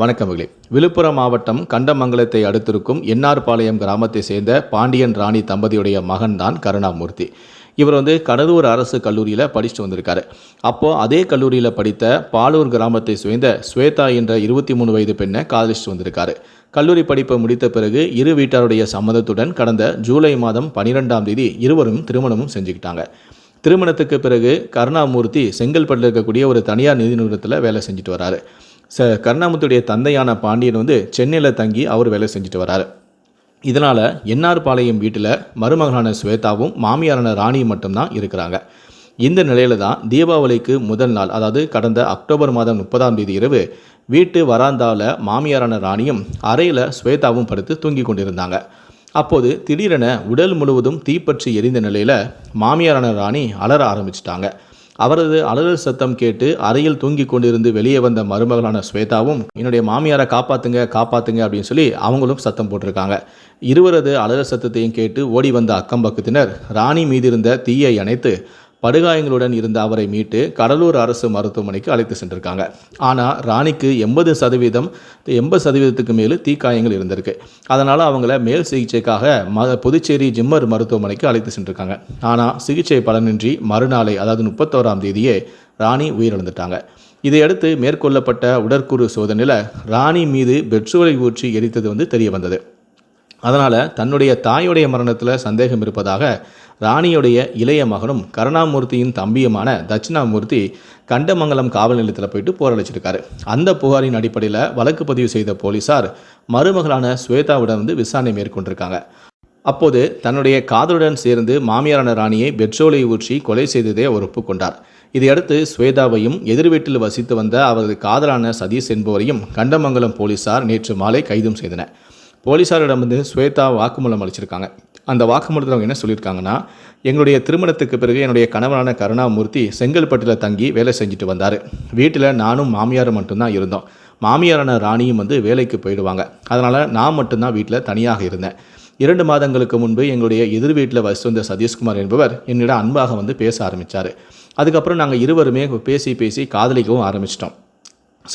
வணக்கமகளே விழுப்புரம் மாவட்டம் கண்டமங்கலத்தை அடுத்திருக்கும் என்னார்பாளையம் கிராமத்தை சேர்ந்த பாண்டியன் ராணி தம்பதியுடைய மகன்தான் கருணாமூர்த்தி. இவர் வந்து கடலூர் அரசு கல்லூரியில் படிச்சுட்டு வந்திருக்காரு. அப்போது அதே கல்லூரியில் படித்த பாலூர் கிராமத்தை சேர்ந்த ஸ்வேதா என்ற இருபத்தி மூணு வயது பெண்ணை காதலிச்சுட்டு வந்திருக்காரு. கல்லூரி படிப்பை முடித்த பிறகு இரு வீட்டாருடைய சம்மதத்துடன் கடந்த ஜூலை மாதம் பனிரெண்டாம் தேதி இருவரும் திருமணமும் செஞ்சுக்கிட்டாங்க. திருமணத்துக்கு பிறகு கருணாமூர்த்தி செங்கல்பட்டில் இருக்கக்கூடிய ஒரு தனியார் நிதி நிறுவனத்தில் வேலை செஞ்சுட்டு வராரு. ச கருணாமுத்துடைய தந்தையான பாண்டியன் வந்து சென்னையில் தங்கி அவர் வேலை செஞ்சுட்டு வராரு. இதனால் என்ஆர் பாளையம் வீட்டில் மருமகனான ஸ்வேதாவும் மாமியாரான ராணியும் மட்டும்தான் இருக்கிறாங்க. இந்த நிலையில தான் தீபாவளிக்கு முதல் நாள் அதாவது கடந்த அக்டோபர் மாதம் முப்பதாம் தேதி இரவு வீட்டு வராந்தாவில் மாமியாரான ராணியும் அறையில் ஸ்வேதாவும் படுத்து தூங்கி கொண்டிருந்தாங்க. அப்போது திடீரென உடல் முழுவதும் தீப்பற்றி எரிந்த நிலையில் மாமியாரான ராணி அலற ஆரம்பிச்சிட்டாங்க. அவரது அலறல் சத்தம் கேட்டு அறையில் தூங்கிக் கொண்டிருந்து வெளியே வந்த மருமகளான ஸ்வேதாவும் என்னுடைய மாமியாரை காப்பாத்துங்க காப்பாத்துங்க அப்படின்னு சொல்லி அவங்களும் சத்தம் போட்டிருக்காங்க. இருவரது அலறல் சத்தத்தையும் கேட்டு ஓடி வந்த அக்கம் பக்கத்தினர் ராணி மீதிருந்த தீயை அணைத்து படுகாயங்களுடன் இருந்த அவரை மீட்டு கடலூர் அரசு மருத்துவமனைக்கு அழைத்து சென்றிருக்காங்க. ஆனால் ராணிக்கு எண்பது சதவீதம் எண்பது சதவீதத்துக்கு மேலே தீக்காயங்கள் இருந்திருக்கு. அதனால் அவங்கள மேல் சிகிச்சைக்காக ம புதுச்சேரி ஜிம்மர் மருத்துவமனைக்கு அழைத்து சென்றிருக்காங்க. ஆனால் சிகிச்சை பலனின்றி மறுநாளை அதாவது முப்பத்தோராம் தேதியே ராணி உயிரிழந்துட்டாங்க. இதையடுத்து மேற்கொள்ளப்பட்ட உடற்கூறு சோதனையில் ராணி மீது பெட்ரோலை ஊற்றி எரித்தது வந்து தெரிய வந்தது அதனால் தன்னுடைய தாயுடைய மரணத்தில் சந்தேகம் இருப்பதாக ராணியுடைய இளைய மகனும் கருணாமூர்த்தியின் தம்பியுமான தட்சிணாமூர்த்தி கண்டமங்கலம் காவல் நிலையத்தில் போயிட்டு போராடிச்சிருக்காரு அந்த புகாரின் அடிப்படையில் வழக்கு பதிவு செய்த போலீசார் மருமகளான ஸ்வேதாவிடம் வந்து விசாரணை மேற்கொண்டிருக்காங்க. அப்போது தன்னுடைய காதலுடன் சேர்ந்து மாமியாரான ராணியை பெட்ரோலை ஊற்றி கொலை செய்ததை அவர் ஒப்புக்கொண்டார். இதையடுத்து ஸ்வேதாவையும் எதிர் வீட்டில் வசித்து வந்த அவரது காதலான சதீஷ் என்பவரையும் கண்டமங்கலம் போலீசார் நேற்று மாலை கைதும் செய்தனர். போலீசாரிடம் வந்து ஸ்வேதா வாக்குமூலம் அளிச்சிருக்காங்க. அந்த வாக்குமூலத்தில் அவங்க என்ன சொல்லியிருக்காங்கன்னா எங்களுடைய திருமணத்துக்கு பிறகு என்னுடைய கணவனான கருணாமூர்த்தி செங்கல்பட்டில் தங்கி வேலை செஞ்சுட்டு வந்தார். வீட்டில் நானும் மாமியாரும் மட்டும்தான் இருந்தோம். மாமியாரான ராணியும் வந்து வேலைக்கு போயிடுவாங்க. அதனால் நான் மட்டும்தான் வீட்டில் தனியாக இருந்தேன். இரண்டு மாதங்களுக்கு முன்பு எங்களுடைய எதிர் வீட்டில் வசித்து வந்த சதீஷ்குமார் என்பவர் என்னிடம் அன்பாக வந்து பேச ஆரம்பித்தார் அதுக்கப்புறம் நாங்கள் இருவருமே பேசி பேசி காதலிக்கவும் ஆரம்பிச்சிட்டோம்.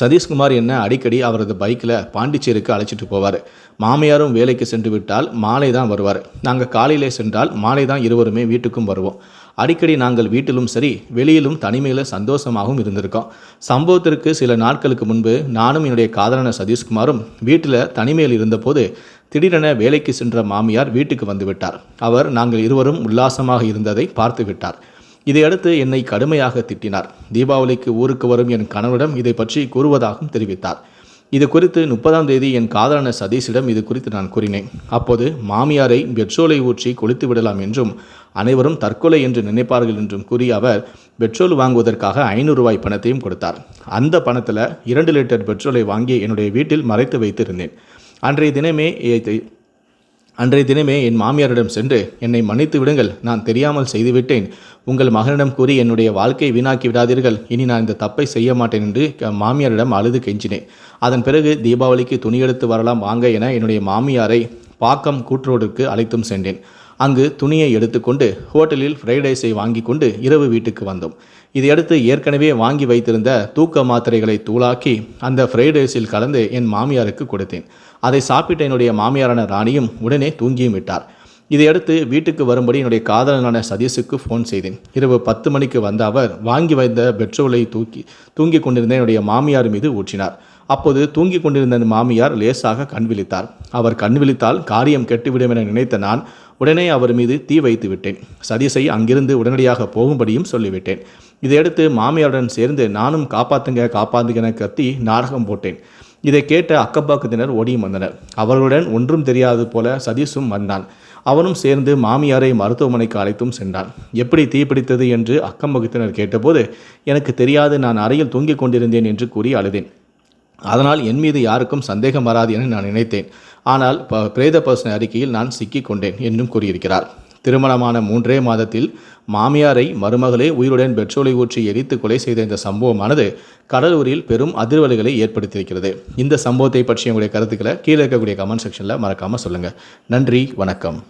சதீஷ்குமார் என்ன அடிக்கடி அவரது பைக்கில் பாண்டிச்சேரிக்கு அழைச்சிட்டு போவார். மாமியாரும் வேலைக்கு சென்று விட்டால் மாலை தான் வருவார். நாங்கள் காலையிலே சென்றால் மாலை தான் இருவருமே வீட்டுக்கும் வருவோம். அடிக்கடி நாங்கள் வீட்டிலும் சரி வெளியிலும் தனிமையில் சந்தோஷமாகவும் இருந்திருக்கோம். சம்பவத்திற்கு சில நாட்களுக்கு முன்பு நானும் என்னுடைய காதலன சதீஷ்குமாரும் வீட்டில் தனிமையில் இருந்தபோது திடீரென வேலைக்கு சென்ற மாமியார் வீட்டுக்கு வந்துவிட்டார் அவர் நாங்கள் இருவரும் உல்லாசமாக இருந்ததை பார்த்து விட்டார். இதையடுத்து என்னை கடுமையாக திட்டினார். தீபாவளிக்கு ஊருக்கு வரும் என் கணவரிடம் இதை பற்றி கூறுவதாகவும் தெரிவித்தார். இது குறித்து முப்பதாம் தேதி என் காதலான சதீஷிடம் இது குறித்து நான் கூறினேன். அப்போது மாமியாரை பெட்ரோலை ஊற்றி கொளுத்து விடலாம் என்றும் அனைவரும் தற்கொலை என்று நினைப்பார்கள் என்றும் கூறிய அவர் பெட்ரோல் வாங்குவதற்காக ஐநூறு ரூபாய் பணத்தையும் கொடுத்தார். அந்த பணத்தில் இரண்டு லிட்டர் பெட்ரோலை வாங்கி என்னுடைய வீட்டில் மறைத்து வைத்திருந்தேன். அன்றைய தினமே அன்றைய தினமே என் மாமியாரிடம் சென்று என்னை மன்னித்து விடுங்கள் நான் தெரியாமல் செய்துவிட்டேன். உங்கள் மகனிடம் கூறி என்னுடைய வாழ்க்கை வீணாக்கி விடாதீர்கள். இனி நான் இந்த தப்பை செய்ய மாட்டேன் என்று மாமியாரிடம் அழுது கெஞ்சினேன். அதன் பிறகு தீபாவளிக்கு துணி எடுத்து வரலாம் வாங்க என என்னுடைய மாமியாரை பாக்கம் கூற்றோடுக்கு அழைத்தும் சென்றேன். அங்கு துணியை எடுத்துக்கொண்டு ஹோட்டலில் ஃப்ரைட் ரைஸை வாங்கி கொண்டு இரவு வீட்டுக்கு வந்தோம். இதையடுத்து ஏற்கனவே வாங்கி வைத்திருந்த தூக்க மாத்திரைகளை தூளாக்கி அந்த ஃப்ரைட் ரைஸில் கலந்து என் மாமியாருக்கு கொடுத்தேன். அதை சாப்பிட்ட என்னுடைய மாமியாரான ராணியும் உடனே தூங்கியும் விட்டார். இதையடுத்து வீட்டுக்கு வரும்படி என்னுடைய காதலனான சதீஷுக்கு ஃபோன் செய்தேன். இரவு பத்து மணிக்கு வந்த அவர் வாங்கி வைத்த பெட்ரோலை தூக்கி தூங்கி கொண்டிருந்த என்னுடைய மாமியார் மீது ஊற்றினார். அப்போது தூங்கி கொண்டிருந்த மாமியார் லேசாக கண் விழித்தார். அவர் கண் விழித்தால் காரியம் கெட்டுவிடும் என நினைத்த நான் உடனே அவர் மீது தீ வைத்து விட்டேன். சதீஷை அங்கிருந்து உடனடியாக போகும்படியும் சொல்லிவிட்டேன். இதையடுத்து மாமியாருடன் சேர்ந்து நானும் காப்பாத்துங்க காப்பாத்துங்க என கத்தி நாடகம் போட்டேன். இதை கேட்ட அக்கப்பாக்கத்தினர் ஓடியும் வந்தனர். அவர்களுடன் ஒன்றும் தெரியாது போல சதீஷும் வந்தான். அவனும் சேர்ந்து மாமியாரை மருத்துவமனைக்கு அழைத்தும் சென்றான். எப்படி தீப்பிடித்தது என்று அக்கம்பகுத்தினர் கேட்டபோது எனக்கு தெரியாது நான் அறையில் தூங்கிக் கொண்டிருந்தேன் என்று கூறி அழுதேன். அதனால் என் மீது யாருக்கும் சந்தேகம் வராது என நான் நினைத்தேன். ஆனால் பிரேத பர்சனை அறிக்கையில் நான் சிக்கிக் கொண்டேன் என்றும் கூறியிருக்கிறார். திருமணமான மூன்றே மாதத்தில் மாமியாரை மருமகளே உயிருடன் பெட்ரோலை ஊற்றி எரித்து கொலை செய்த இந்த சம்பவமானது கடலூரில் பெரும் அதிர்வலைகளை ஏற்படுத்தியிருக்கிறது. இந்த சம்பவத்தை பற்றி உங்களுடைய கருத்துக்களை கீழே இருக்கக்கூடிய கமெண்ட் செக்ஷனில் மறக்காமல் சொல்லுங்கள் நன்றி வணக்கம்.